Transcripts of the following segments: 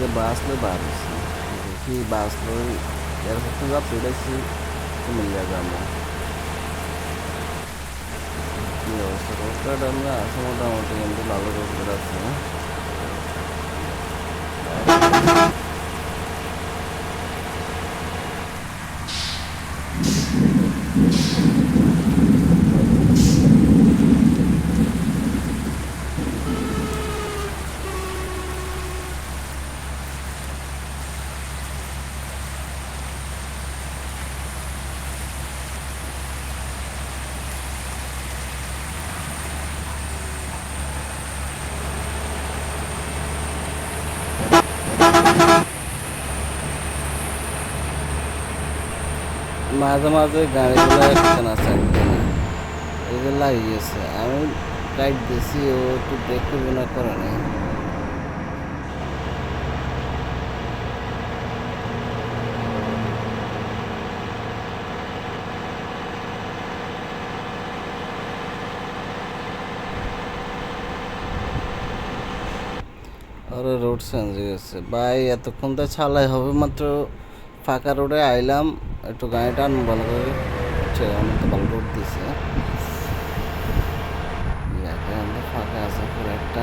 যে বাসলে বাড়ছে। দেখি বাসলো এর হচ্ছে যা পেরেছি কুমিল্লা গ্রামে কি অবস্থা? রোডটা আমরা আছে মোটামুটি, কিন্তু ভালো রোড আছে। মাঝে মাঝে গাড়িগুলো একটা না চাকবে না এগুলো লাগিয়েছে। আমি গাইড দিয়েছি ও একটু ব্রেক করবে না করে নাই। আরে রোড চেঞ্জ হয়ে গেছে। ভাই, এতক্ষণ তো ছালাই হবে মাত্র। ফাঁকা রোডে আইলাম। একটু গাড়িটা আনব ভালো করে হচ্ছে আমি তো ভালো রোড দিছে। ফাঁকা আছে পুরো একটা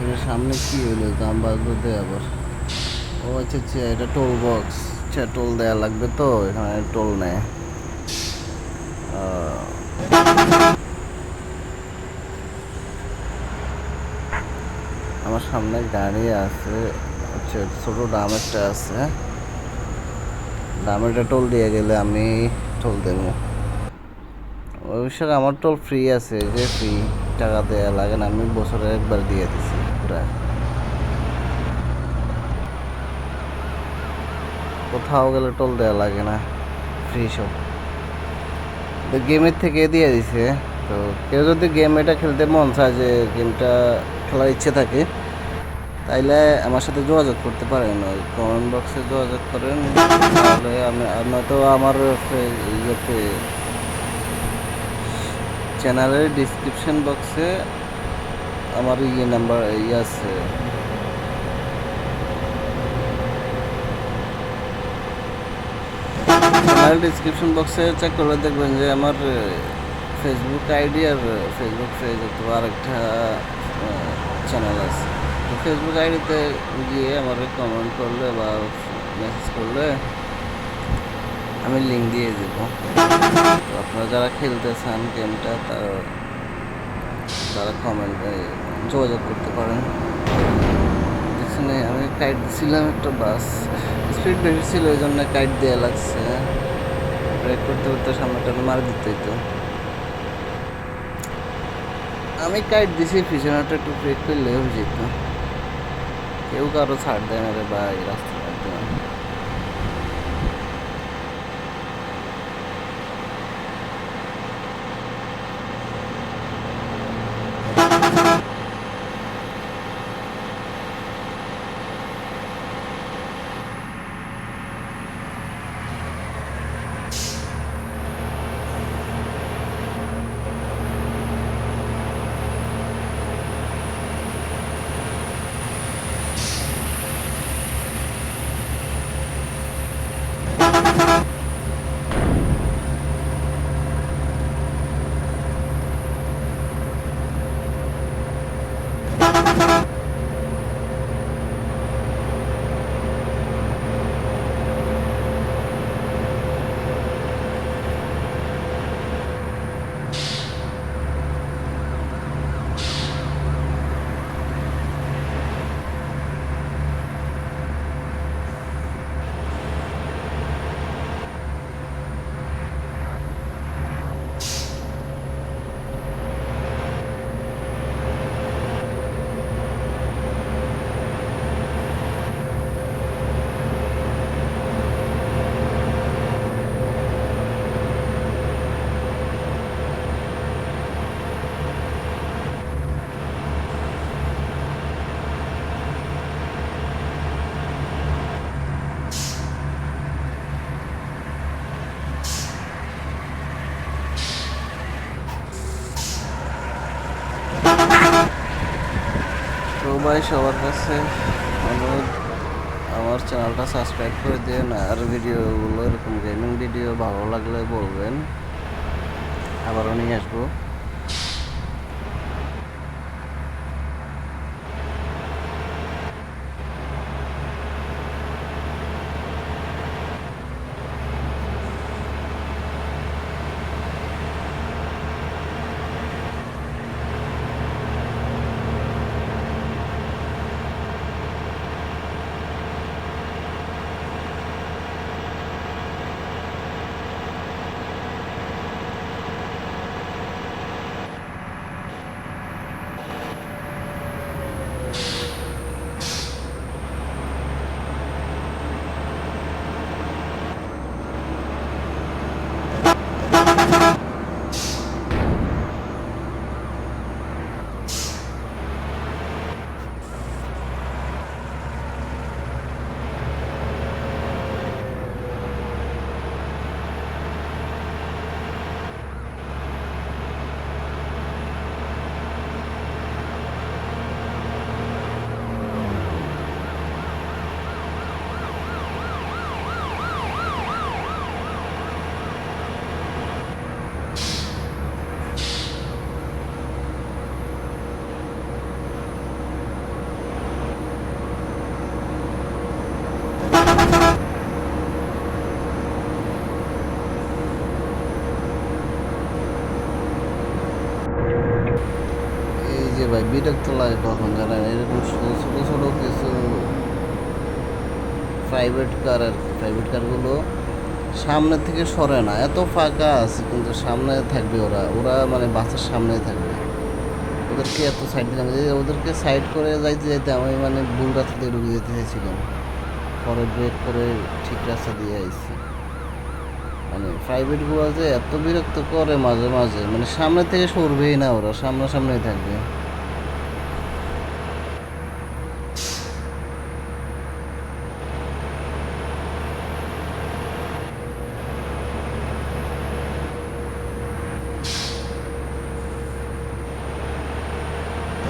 এটার সামনে কি হইল দাম বাজলো দেয় আবার। ও আচ্ছা আচ্ছা এটা টোল বক্স আচ্ছা টোল দেয়া লাগবে তো, এখানে টোল নেয় আমার সামনে গাড়ি আছে। হচ্ছে ছোট ডাম একটা আছে। ডামেরটা টোল দিয়ে গেলে আমি টোল দেবো। অবশ্য আমার টোল ফ্রি আছে, যে ফ্রি টাকা দেয়া লাগে না, আমি বছরে একবার দিয়ে দিছি, প্রায়। কোথাও গেলে টোল দেওয়া লাগে না ফ্রি সব। তো গেমের থেকে দিয়ে দিছে। তো কেউ যদি গেম এটা খেলতে মন চায় যে গেমটা খেলার ইচ্ছে থাকে, তাইলে আমার সাথে যোগাযোগ করতে পারেন। ওই কমেন্ট বক্সে যোগাযোগ করেন। তাহলে আমি নয়তো আমার ইয়েতে চ্যানেলের ডিসক্রিপশন বক্সে আমার ইয়ে নাম্বার ইয়ে আছে। চ্যানেল ডিসক্রিপশন বক্সে চেক করলে দেখবেন যে আমার ফেসবুক আইডি আর ফেসবুক পেজ অথবা আরেকটা চ্যানেল আছে। তো ফেসবুক আইডিতে গিয়ে আমার কমেন্ট করলে বা মেসেজ করলে আমি লিঙ্ক দিয়ে দেব। তো আপনারা যারা খেলতে চান গেমটা তার, তারা কমেন্টে যোগাযোগ করতে পারেন। এখানে আমি কাইট দিছিলাম একটা বাস স্পিড বেশি ছিল ওই জন্য টাইট দেওয়া লাগছে। ব্রেক করতে করতে সামনেটা মার দিতে হইতো। আমি কাইট দিছি পিছনেটা একটু ব্রেক করলে যেত। কেউ কারও ছাড় দেয় না রে ভাই রাস্তা ভাই সবার কাছে অনুরোধ, আমার চ্যানেলটা সাবস্ক্রাইব করে দিন আর ভিডিওগুলো, এরকম গেমিং ভিডিও ভালো লাগলে বলবেন। আবারও নিয়ে আসব এই যে ভাই বিরক্ত লাগে কখন জানেন এরকম ছোটো ছোটো কিছু প্রাইভেট কার আর প্রাইভেট কারগুলো সামনে থেকে সরে না। এত ফাঁকা আছে কিন্তু সামনে থাকবে ওরা। ওরা মানে বাসের সামনে থাকবে। ওদেরকে এত সাইড দিলাম ওদেরকে সাইড করে যাইতে যাইতে আমি মানে ভুল রাস্তা দিয়ে ঢুকে যেতে চাইছিলাম। পরে ব্রেক করে ঠিক রাস্তা দিয়ে আইছি। মানে প্রাইভেটগুলো যে এত বিরক্ত করে মাঝে মাঝে। মানে সামনে থেকে সরবেই না ওরা। সামনাসামনি থাকবে।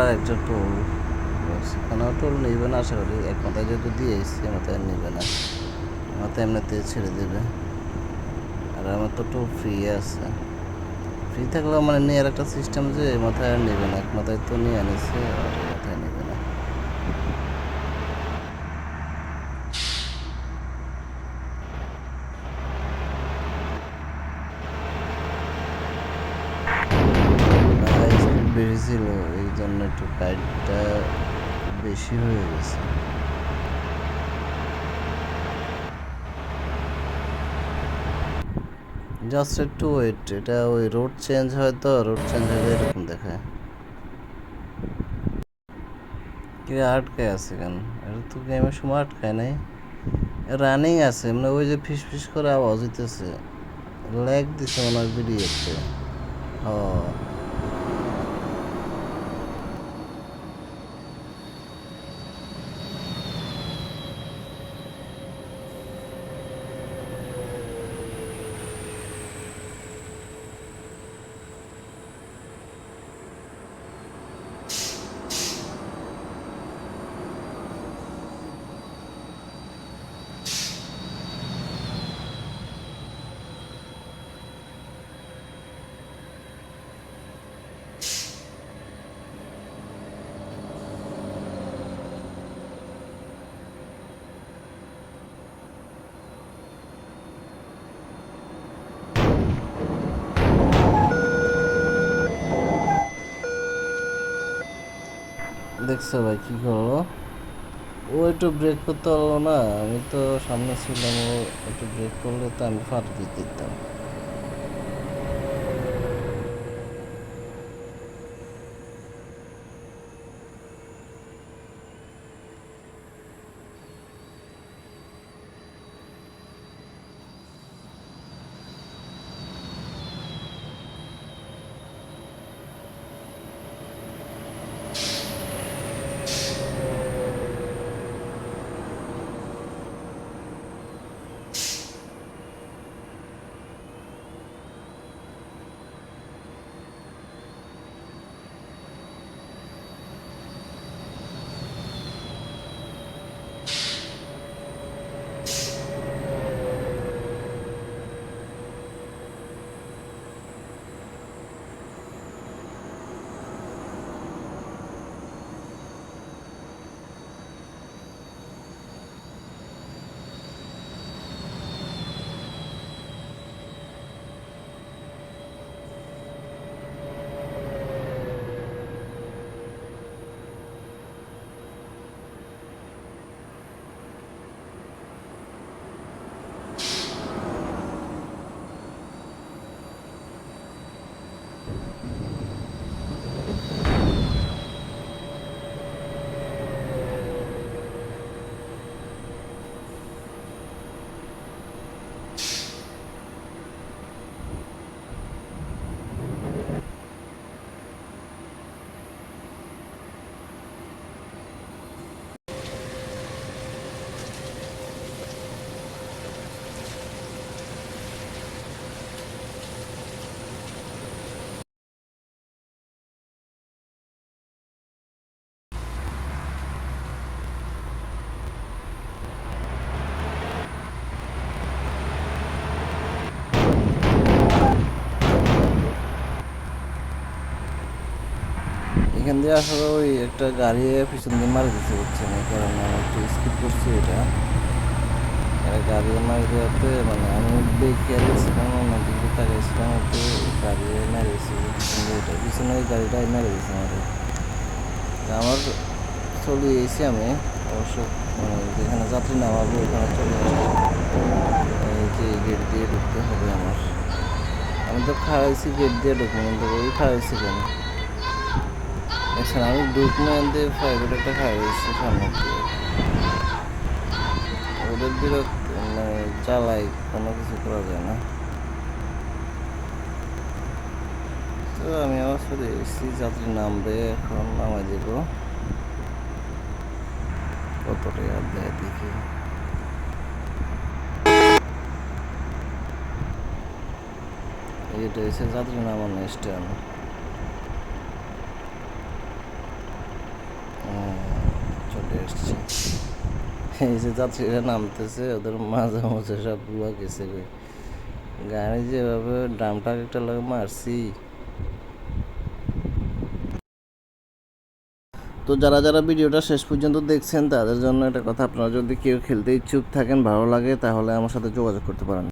আর একটা টোল। সেখানেও টোল নিবে না, আশা করি। এক মাথায় যেহেতু দিয়ে এসছি মাথায় নেবে না। মাথায় এমনিতে ছেড়ে দেবে। আর আমার তো টোল ফ্রি আছে। ফ্রি থাকলেও মানে নেওয়ার একটা সিস্টেম যে মাথায় আর নেবে না। এক মাথায় তো নিয়ে আনিছে আর এ মাথায় নেবে না স্পিড বেশি ছিল এই জন্য একটু গাইডটা বেশি হয়ে গেছে। জাস্ট একটু ওয়েট এটা ওই রোড চেঞ্জ হয় তো রোড চেঞ্জ হলে এরকম দেখায়। কি আটকায় আছে কেন? এটা তো গেমের সময় আটকায় নাই। রানিং আছে মানে ওই যে ফিস ফিস করে আওয়াজ হইতেছে। ল্যাগ দিছে মনে হয় ভিডিওতে ও দেখছ ভাই, কি করল ও একটু ব্রেক করতে পারল না, আমি তো সামনে ছিলাম, ও একটু ব্রেক করলে তো আমি ফাট দিয়ে দিতাম। এখান দিয়ে আসলে ওই একটা গাড়ি পিছন দিয়ে মারি দিতে হচ্ছে না কারণ একটু স্কিপ করছি এটা। গাড়ি মারি দেওয়াতে মানে আমি দেখে গেছিলাম অন্যদিকে তাকাইছিলাম, একটু গাড়ি মেরেছি এটা পিছনে ওই গাড়িটাই মেরে দিয়েছে আমাদের। তা আমার চলে এসেছি আমি, অবশ্য মানে যেখানে যাত্রী নামাবো, ওখানে চলে এই যে গেট দিয়ে ঢুকতে হবে আমার। আমি তো খাওয়াইছি গেট দিয়ে ঢুকবো, কিন্তু ওই খাওয়াইছি কেন? আচ্ছা আমি ডুকমেন্ট দিয়ে একটা খাওয়াইছি সামনে দিয়ে ওদের বিরক্ত মানে জ্বালাই কোনো কিছু করা যায় না। তো আমি আবার চলে এসেছি, যাত্রী নামবে, এখন নামাই দেব। কত টাকা দেয় দেখি। এটা হচ্ছে যাত্রী নামানো স্ট্যান্ড। এই যে যাত্রীরা নামতেছে, ওদের মাঝে মাঝে সব বুয়া গেছে গাড়ি যেভাবে ড্রামটা একটা লাগে মারছি। তো যারা যারা ভিডিওটা শেষ পর্যন্ত দেখছেন, তাদের জন্য একটা কথা, আপনারা যদি কেউ খেলতে ইচ্ছুক থাকেন, ভালো লাগে, তাহলে আমার সাথে যোগাযোগ করতে পারেন।